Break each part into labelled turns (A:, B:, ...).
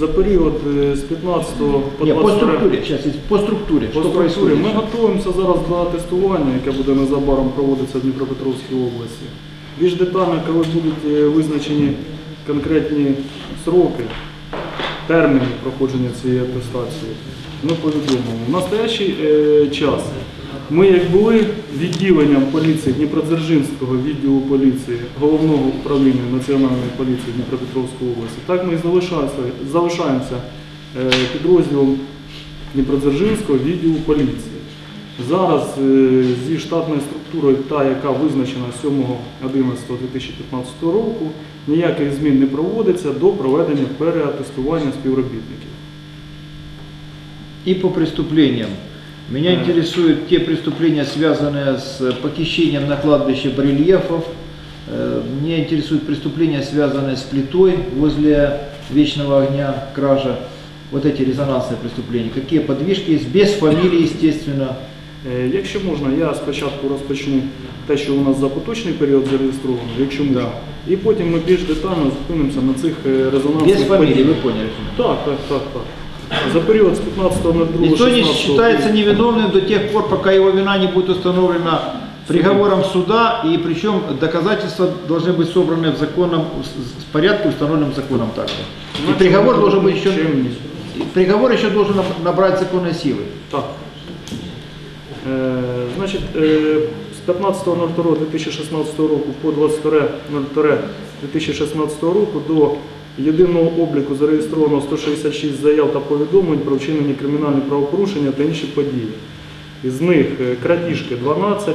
A: За період е, з 15 по
B: Не, по
A: 22
B: структуре, по структуре,
A: По
B: что
A: структурі ми готуємося зараз до тестування, яке буде незабаром проводитися в Дніпропетровській області. Більш детально, коли будуть е, визначені конкретні сроки, терміни проходження цієї атестації, ми повідомимо. В настоящий е, час ми як були відділенням поліції Дніпродзержинського відділу поліції Головного управління Національної поліції Дніпропетровської області, так ми і залишаємося, е, підрозділом Дніпродзержинського відділу поліції. Зараз е, зі штатною структурою, та, яка визначена 7.11.2015 року, ніяких змін не проводиться до проведення переатестування співробітників.
B: И по преступлениям. Меня
A: Да.
B: интересуют те преступления, связанные с похищением на кладбище барельефов. Э, Меня интересуют преступления, связанные с плитой возле вечного огня, кража. Вот эти резонансные преступления. Какие подвижки есть, без фамилии, естественно.
A: Е, Якщо можна, я спочатку розпочну те, що у нас за поточний період зареєстровано, якщо можна.
B: Да.
A: І потім ми більш детально зупинимося на цих е, резонансних
B: Без фамилии,
A: подіях.
B: вы поняли.
A: Так, так, так, так. За період з 15.02.16
B: Никто не считается невиновным до тех пор, пока его вина не будет установлена приговором суда, и причем доказательства должны быть собраны в законном с- с порядке, установленном законом также. И приговор должен быть еще,
A: Чим ні.
B: и приговор еще должен наб- набрать законной силы.
A: Так. Е, значить, е, з 15.02.2016 року по 22.02.2016 року до єдиного обліку зареєстровано 166 заяв та повідомлень про вчинені кримінальні правопорушення та інші події. Із них е, крадіжки 12,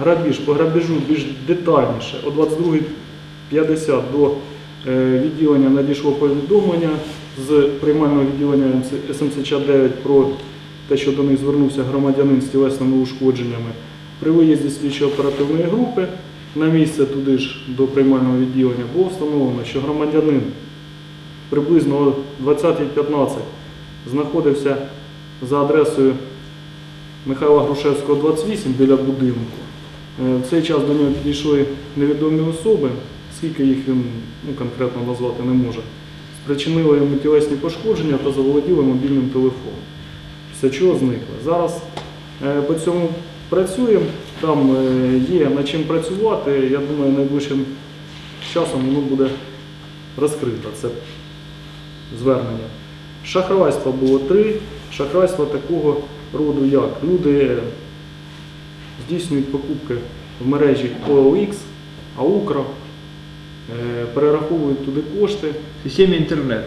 A: грабіж по грабіжу більш детальніше. О 22.50 до е, відділення надійшло повідомлення з приймального відділення СМС-9 про те, що до них звернувся громадянин з тілесними ушкодженнями. При виїзді слідчо-оперативної групи на місце туди ж до приймального відділення було встановлено, що громадянин приблизно о 20.15 знаходився за адресою Михайла Грушевського, 28 біля будинку. Е, В цей час до нього підійшли невідомі особи, скільки їх він ну, конкретно назвати не може. Спричинили йому тілесні пошкодження та заволоділи мобільним телефоном. Після чого зникли. Зараз е, по цьому працюємо, там е, є над чим працювати. Я думаю, найближчим часом воно буде розкрито. Це звернення. Шахрайства було три. Шахрайства такого роду, як люди здійснюють покупки в мережі OLX, Аукра, е, перераховують туди кошти.
B: В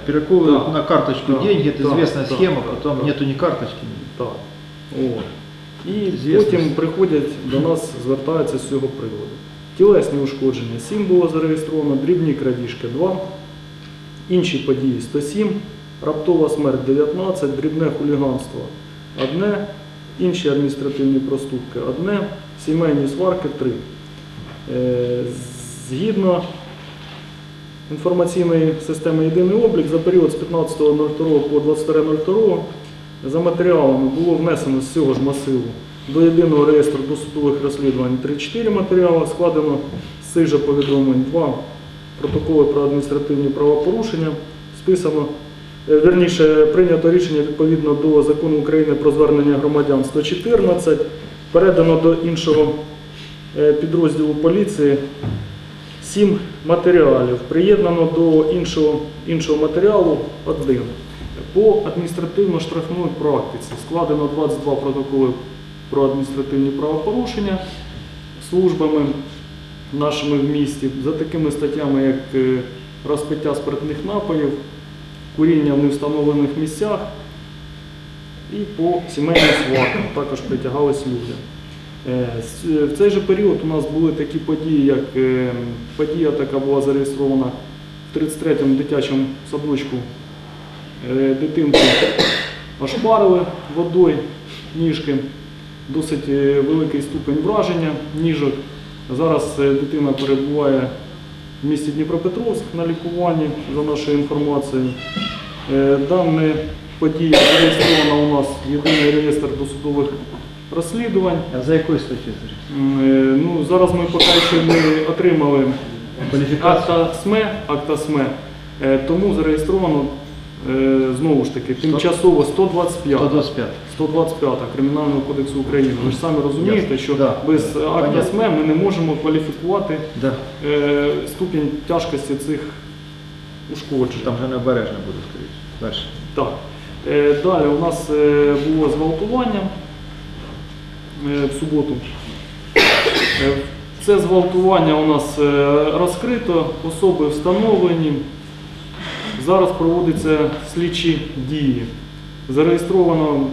B: перековывают
A: Да.
B: на карточку
A: Да.
B: деньги,
A: Да.
B: известная
A: Да.
B: схема,
A: Да.
B: потом
A: Да.
B: нету ни карточки.
A: Так. От. І потім приходять до нас, звертаються з цього приводу. Тілесні ушкодження 7 було зареєстровано, дрібні крадіжки 2, інші події 107, раптова смерть 19, дрібне хуліганство 1, інші адміністративні проступки 1, сімейні сварки 3. Е, Згідно інформаційної системи Єдиний облік за період з 15.02 по 22.02 за матеріалами було внесено з цього ж масиву до єдиного реєстру досудових розслідувань 34 матеріали, складено з цих же повідомлень 2 протоколи про адміністративні правопорушення, списано, е, вірніше, прийнято рішення відповідно до закону України про звернення громадян 114, передано до іншого е, підрозділу поліції сім матеріалів. Приєднано до іншого, іншого матеріалу один. По адміністративно-штрафної практиці складено 22 протоколи про адміністративні правопорушення службами нашими в місті за такими статтями, як е, розпиття спиртних напоїв, куріння в невстановлених місцях і по сімейним сваркам також притягались люди. Е, В цей же період у нас були такі події, як е, подія така була зареєстрована в 33-му дитячому садочку. Е, Дитинку ошпарили водою ніжки, досить е, великий ступень враження ніжок. Зараз е, дитина перебуває в місті Дніпропетровськ на лікуванні, за нашою інформацією. Е, Дане подія зареєстрована у нас єдиний реєстр досудових розслідувань.
B: А за якою статтю?
A: Е, Ну, зараз ми поки ще не отримали акта СМЕ, акта СМЕ, тому зареєстровано знову ж таки, тимчасово 125.
B: 125.
A: 125 Кримінального кодексу України. Ви ж самі розумієте, що
B: Да.
A: без акта
B: Понятно.
A: СМЕ ми не можемо кваліфікувати
B: Да.
A: е, ступінь тяжкості цих ушкоджень.
B: Там же необережно буде, скоріше. Дальше.
A: Так. Е, Далі у нас е, було зґвалтування е, в суботу. Е, Це зґвалтування у нас е, розкрито, особи встановлені. Зараз проводяться слідчі дії. Зареєстровано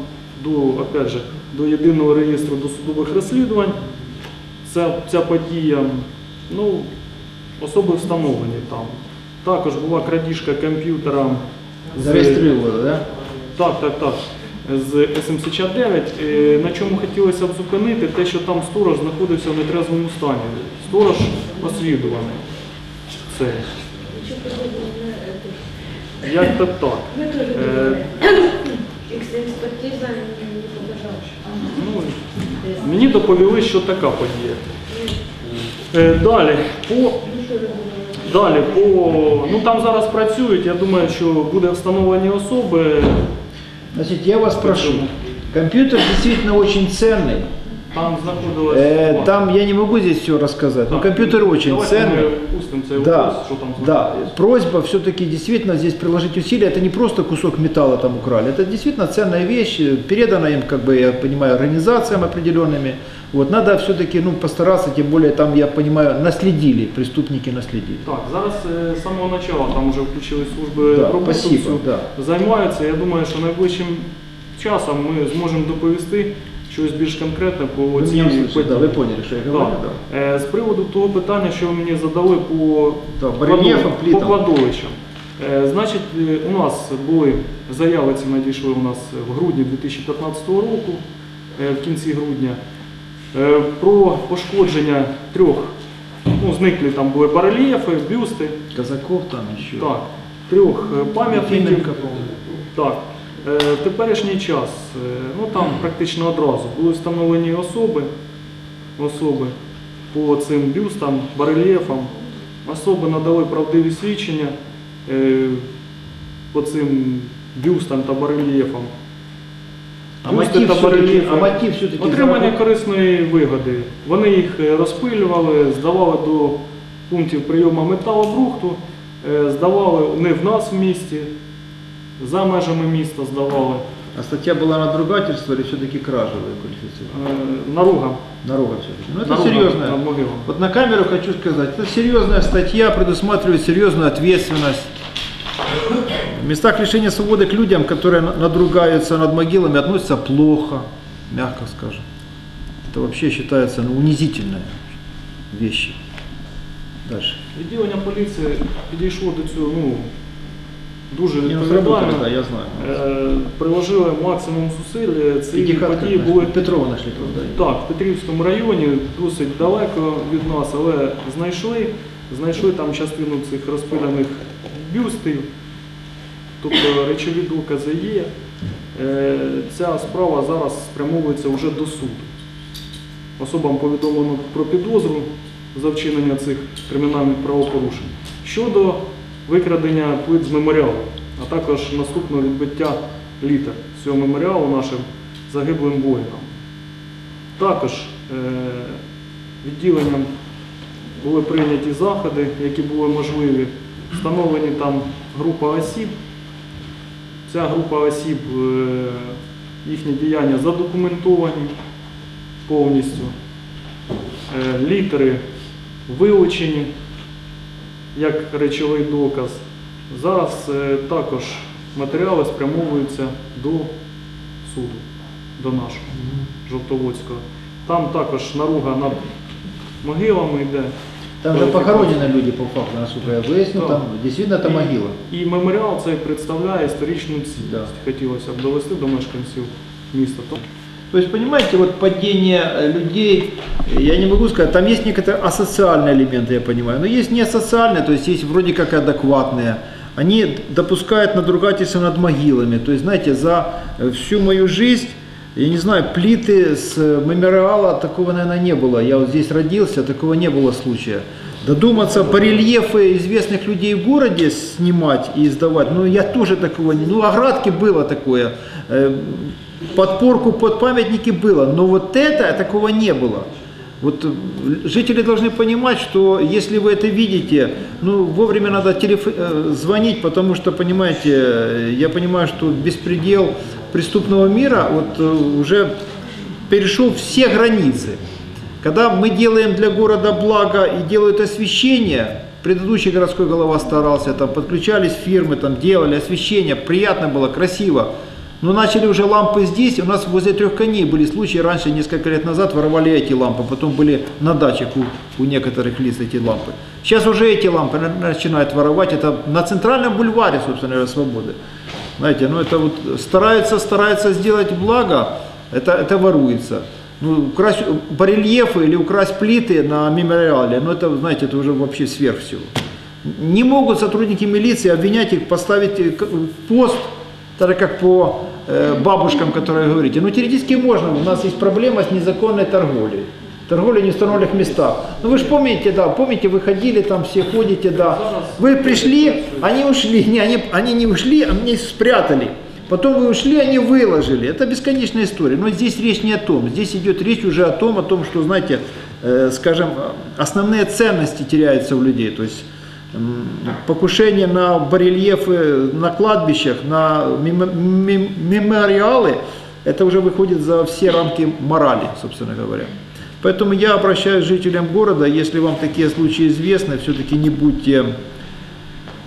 A: до, опять же, до єдиного реєстру досудових розслідувань. Ця, ця подія, ну, особи встановлені там. Також була крадіжка комп'ютера.
B: Зареєстрували, да?
A: так, так, так. З С-79. Е, На чому хотілося б зупинити, те, що там сторож знаходився в нетрезвому стані. Сторож освідуваний. Це Як то так?
C: Мы тоже
A: Э,
C: думали. Экспертиза не показала.
A: Ну, мені доповіли, що така подія. Е, Далі, по
C: Ну что же было?
A: Далі по ну там зараз працюють. Я думаю, що буде встановлені особи.
B: Значит, я вас прошу. Компьютер действительно очень ценный.
A: Там знаходилось.
B: Э, там я не могу здесь все рассказать, но
A: Так,
B: компьютер очень ценный. Да, да. Просьба все-таки действительно здесь приложить усилия. Это не просто кусок металла там украли, это действительно ценная вещь, э, передана им, как бы, я понимаю, организациям определенными. Вот надо все-таки ну, постараться, тем более там, я понимаю, наследили, преступники наследили.
A: Так, зараз е, з самого початку там вже включили служби
B: Да,
A: роботу,
B: спасибо, да.
A: займаються. Я думаю, що найближчим часом ми зможемо доповісти щось більш конкретне по
B: Вы
A: цій
B: меня услышали,
A: події.
B: да, вы поняли, что я говорю,
A: Так.
B: да.
A: Е, З приводу того питання, що ви мені задали по,
B: Да, барельєфам,
A: по
B: плитам.
A: кладовищам. Е, Значить, е, у нас були заяви, ці надійшли у нас в грудні 2015 року, е, в кінці грудня, е, про пошкодження трьох, ну, зниклі там були барельєфи, бюсти,
B: Казаков там еще.
A: так, трьох е, пам'ятників.
B: Ефименко, по-моему.
A: Так. Е, В теперішній час, е, ну там практично одразу були встановлені особи, особи по цим бюстам, барельєфам. Особи надали правдиві свідчення е, по цим бюстам та барельєфам.
B: А мотив
A: та
B: все-таки,
A: барельєфи.
B: а мотив все-таки
A: Отримання корисної вигоди. Вони їх е, розпилювали, здавали до пунктів прийому металобрухту, е, здавали не в нас в місті, за межами міста здавали.
B: А статья была надругательство или все-таки кража вы квалифицируете?
A: Е, Наруга.
B: Наруга все-таки. Ну это
A: Наруга
B: серьезная.
A: над могилами.
B: Вот на камеру хочу сказать, это серьезная статья, предусматривает серьезную ответственность. В местах лишения свободы к людям, которые на- надругаются над могилами, относятся плохо, мягко скажем. Это вообще считается ну, унизительная вещь. Дальше.
A: Відділення поліції підійшло до цього ну, дуже
B: Не, ну,
A: відповідально.
B: да, я знаю.
A: Е, Приложили максимум зусиль. Ці
B: Пятихатка,
A: події були
B: Петрова нашли туда.
A: так, в Петрівському районі, досить далеко від нас, але знайшли. Знайшли там частину цих розпилених бюстів, тобто речові докази є. Е, Ця справа зараз спрямовується вже до суду. Особам повідомлено про підозру за вчинення цих кримінальних правопорушень. Щодо викрадення плит з меморіалу, а також наступного відбиття літер цього меморіалу нашим загиблим воїнам. Також е, відділенням були прийняті заходи, які були можливі. Встановлені там група осіб. Ця група осіб, е, їхні діяння задокументовані повністю. Е, Літери вилучені як речовий доказ. Зараз е, також матеріали спрямовуються до суду, до нашого. Жовтоводського. Там також наруга над могилами йде.
B: Там же похоронены люди по факту, насколько я выяснил,
A: Да.
B: там действительно это
A: І-
B: могила.
A: І меморіал цей представляє історичну цінність.
B: Да.
A: Хотілося б довести до мешканців міста. То-
B: есть, понимаете, вот падение э, людей, э, я не могу сказать, там есть некоторые асоциальные элементы, я понимаю, но есть не асоциальные, то есть есть вроде как адекватные. Они допускают надругательство над могилами. То есть, знаете, за э, всю мою жизнь, я не знаю, плиты с мемориала, такого, наверное, не было. Я вот здесь родился, такого не было случая. Додуматься барельефы известных людей в городе снимать и издавать, ну я тоже такого не... Ну оградки было такое, э, подпорку под памятники было, но вот это такого не было. Вот э, жители должны понимать, что если вы это видите, ну вовремя надо телеф- э, звонить, потому что, понимаете, я понимаю, что беспредел преступного мира вот уже перешел все границы. Когда мы делаем для города благо и делают освещение, предыдущий городской голова старался, там подключались фирмы, там делали освещение, приятно было, красиво. Но начали уже лампы здесь, у нас возле трех коней были случаи, раньше, несколько лет назад, воровали эти лампы, потом были на дачах у, у некоторых лиц эти лампы. Сейчас уже эти лампы на- начинают воровать, это на центральном бульваре, собственно говоря, свободы. Знаете, ну это вот стараются, стараются сделать благо, это, это воруется. Ну, украсть барельефы или украсть плиты на мемориале, ну это, знаете, это уже вообще сверх всего. Не могут сотрудники милиции обвинять их, поставить э, пост, так как по э, бабушкам, которые говорите. Ну, теоретически можно, у нас есть проблема с незаконной торговлей. Торговля в неустановленных местах. Ну вы же помните, да, помните, вы ходили там, все ходите, да. Вы пришли, они ушли, не, они, они не ушли, а мне спрятали. Потом вы ушли, они выложили. Это бесконечная история. Но здесь речь не о том. Здесь идет речь уже о том, о том, что, знаете, э, скажем, основные ценности теряются у людей. То есть м, покушение на барельефы на кладбищах, на мемо- мем- мемориалы, это уже выходит за все рамки морали, собственно говоря. Поэтому я обращаюсь к жителям города, если вам такие случаи известны, все-таки не будьте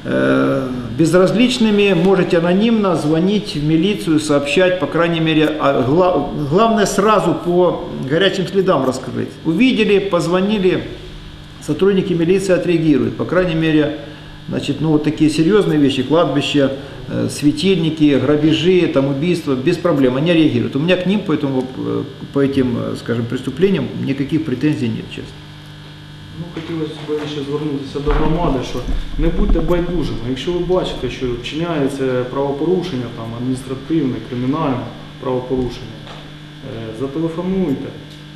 B: э, безразличными, можете анонимно звонить в милицию, сообщать, по крайней мере, а гла- главное сразу по горячим следам раскрыть. Увидели, позвонили, сотрудники милиции отреагируют, по крайней мере, значит, ну вот такие серьезные вещи, кладбища, э, светильники, грабежи, там убийства, без проблем, они реагируют. У меня к ним по, этому, э, по этим, э, скажем, преступлениям никаких претензий нет, честно.
A: Ну, хотілося б ще звернутися до громади, що не будьте байдужими. Якщо ви бачите, що вчиняється правопорушення, там адміністративне, кримінальне правопорушення, е, зателефонуйте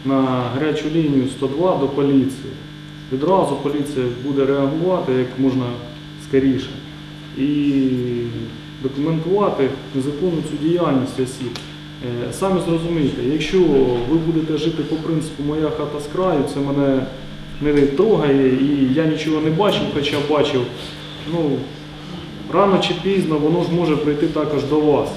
A: на гарячу лінію 102 до поліції. Відразу поліція буде реагувати як можна скоріше і документувати незаконну цю діяльність осіб. Е, Самі зрозумієте, якщо ви будете жити по принципу моя хата з краю, це мене не трогає і я нічого не бачив, хоча бачив, ну, рано чи пізно воно ж може прийти також до вас.